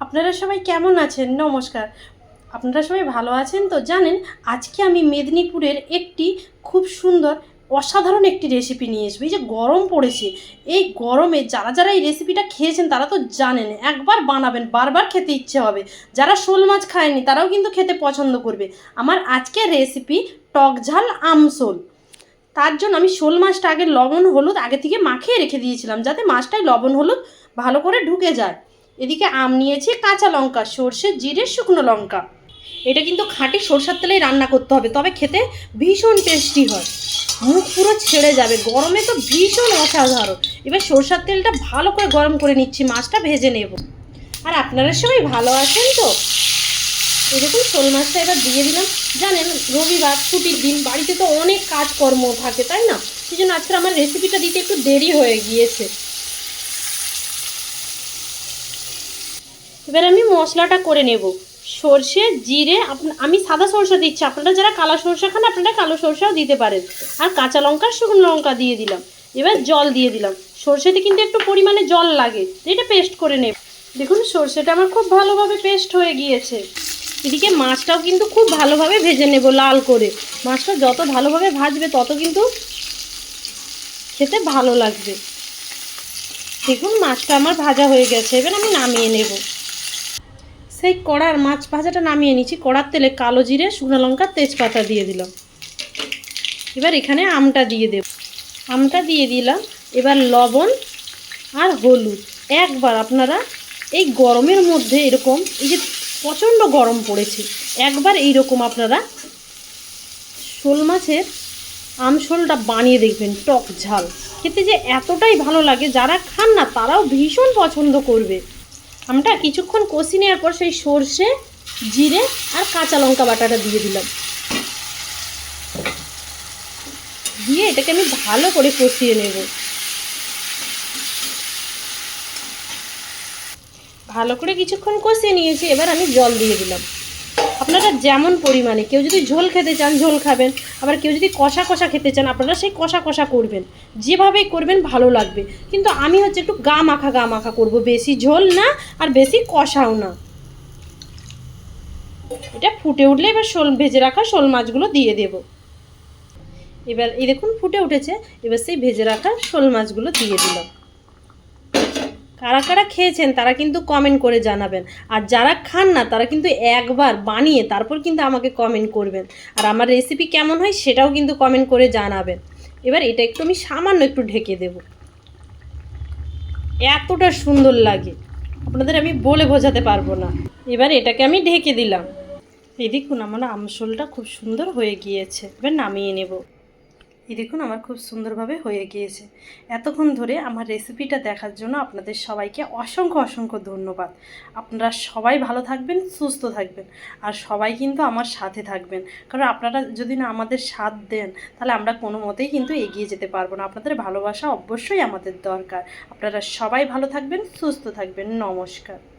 আপনারা সবাই কেমন আছেন? নমস্কার। আপনারা সবাই ভালো আছেন তো? জানেন, আজকে আমি মেদিনীপুরের একটি খুব সুন্দর, অসাধারণ একটি রেসিপি নিয়ে এসবো এই যে গরম পড়েছে, এই গরমে যারা যারা এই রেসিপিটা খেয়েছেন, তারা তো জানেন, একবার বানাবেন, বারবার খেতে ইচ্ছে হবে। যারা শোল মাছ খায়নি, তারাও কিন্তু খেতে পছন্দ করবে। আমার আজকের রেসিপি টক ঝাল আমসোল তার জন্য আমি শোল মাছটা আগে লবণ, হলুদ আগে থেকে মাখিয়ে রেখে দিয়েছিলাম, যাতে মাছটায় লবণ, হলুদ ভালো করে ঢুকে যায়। এদিকে আম নিয়েছি কাঁচা লঙ্কা, সর্ষে, জিরে, শুকনো লঙ্কা। এটা কিন্তু খাঁটি সরষার তেলেই রান্না করতে হবে, তবে খেতে ভীষণ টেস্টি হয়। মুখ পুরো ছেড়ে যাবে, গরমে তো ভীষণ অসাধারণ। এবার সরষার তেলটা ভালো করে গরম করে নিচ্ছি, মাছটা ভেজে নেব। আর আপনারা সবাই ভালো আছেন তো? এরকম শোল মাছটা এবার দিয়ে দিলাম। জানেন, রবিবার, ছুটির দিন, বাড়িতে তো অনেক কাজকর্ম থাকে, তাই না? সেই জন্য আজকে আমার রেসিপিটা দিতে একটু দেরি হয়ে গিয়েছে। এবার আমি মশলাটা করে নেব। সর্ষে, জিরে আমি সাদা সরষে দিচ্ছি। আপনারা যারা কালো সরষে খান, আপনারা কালো সরষেও দিতে পারেন। আর কাঁচা লঙ্কা, শুকনো লঙ্কা দিয়ে দিলাম। এবার জল দিয়ে দিলাম। সর্ষেতে কিন্তু একটু পরিমাণে জল লাগে। এটা পেস্ট করে নেব। দেখুন, সর্ষেটা আমার খুব ভালোভাবে পেস্ট হয়ে গিয়েছে। এদিকে মাছটাও কিন্তু খুব ভালোভাবে ভেজে নেব লাল করে। মাছটা যত ভালোভাবে ভাজবে, তত কিন্তু খেতে ভালো লাগবে। দেখুন, মাছটা আমার ভাজা হয়ে গেছে। এবার আমি নামিয়ে নেব। সেই কড়ার মাছ ভাজাটা নামিয়ে নিচ্ছি কড়ার তেলে কালো জিরে, শুকনো লঙ্কা, তেজপাতা দিয়ে দিলাম। এবার এখানে আমটা দিয়ে দেব। আমটা দিয়ে দিলাম। এবার লবণ আর হলুদ। একবার আপনারা এই গরমের মধ্যে এরকম, এই যে প্রচণ্ড গরম পড়েছে, একবার এই রকম আপনারা শোল মাছের আমশোলটা বানিয়ে দেখবেন, টক ঝাল। খেতে যে এতটাই ভালো লাগে, যারা খান না তারাও ভীষণ পছন্দ করবে। আমটা কিছুক্ষণ কষি নেওয়ার পর সেই সর্ষে, জিরে আর কাঁচা লঙ্কা বাটাটা দিয়ে দিলাম। দিয়ে এটাকে আমি ভালো করে কষিয়ে নেব। ভালো করে কিছুক্ষণ কষিয়ে নিয়েছি, এবার আমি জল দিয়ে দিলাম। আপনারা যেমন পরিমাণে, কেউ যদি ঝোল খেতে চান, ঝোল খাবেন, আবার কেউ যদি কষা কষা খেতে চান, আপনারা সেই কষা কষা করবেন। যেভাবেই করবেন, ভালো লাগবে। কিন্তু আমি হচ্ছে একটু গা মাখা গা মাখা করব, বেশি ঝোল না আর বেশি কষাও না। এটা ফুটে উঠলে এবার শোল, ভেজে রাখা শোল মাছগুলো দিয়ে দেব। এবার এই দেখুন ফুটে উঠেছে, এবার সেই ভেজে রাখা শোল মাছগুলো দিয়ে দিলাম। কারা কারা খেয়েছেন তারা কিন্তু কমেন্ট করে জানাবেন। আর যারা খান না, তারা কিন্তু একবার বানিয়ে তারপর কিন্তু আমাকে কমেন্ট করবেন। আর আমার রেসিপি কেমন হয় সেটাও কিন্তু কমেন্ট করে জানাবেন। এবার এটা একটু আমি সামান্য একটু ঢেকে দেব। এতটা সুন্দর লাগে। আপনাদের আমি বলে বোঝাতে পারব না। এবার এটাকে আমি ঢেকে দিলাম। এই দেখুন আমার আমসলটা খুব সুন্দর হয়ে গিয়েছে। এবার নামিয়ে নেব। এই দেখুন, আমার খুব সুন্দরভাবে হয়ে গিয়েছে। এতক্ষণ ধরে আমার রেসিপিটা দেখার জন্য আপনাদের সবাইকে অসংখ্য অসংখ্য ধন্যবাদ। আপনারা সবাই ভালো থাকবেন, সুস্থ থাকবেন, আর সবাই কিন্তু আমার সাথে থাকবেন। কারণ আপনারা যদি না আমাদের সাথ দেন, তাহলে আমরা কোনো মতেই কিন্তু এগিয়ে যেতে পারব না। আপনাদের ভালোবাসা অবশ্যই আমাদের দরকার। আপনারা সবাই ভালো থাকবেন, সুস্থ থাকবেন। নমস্কার।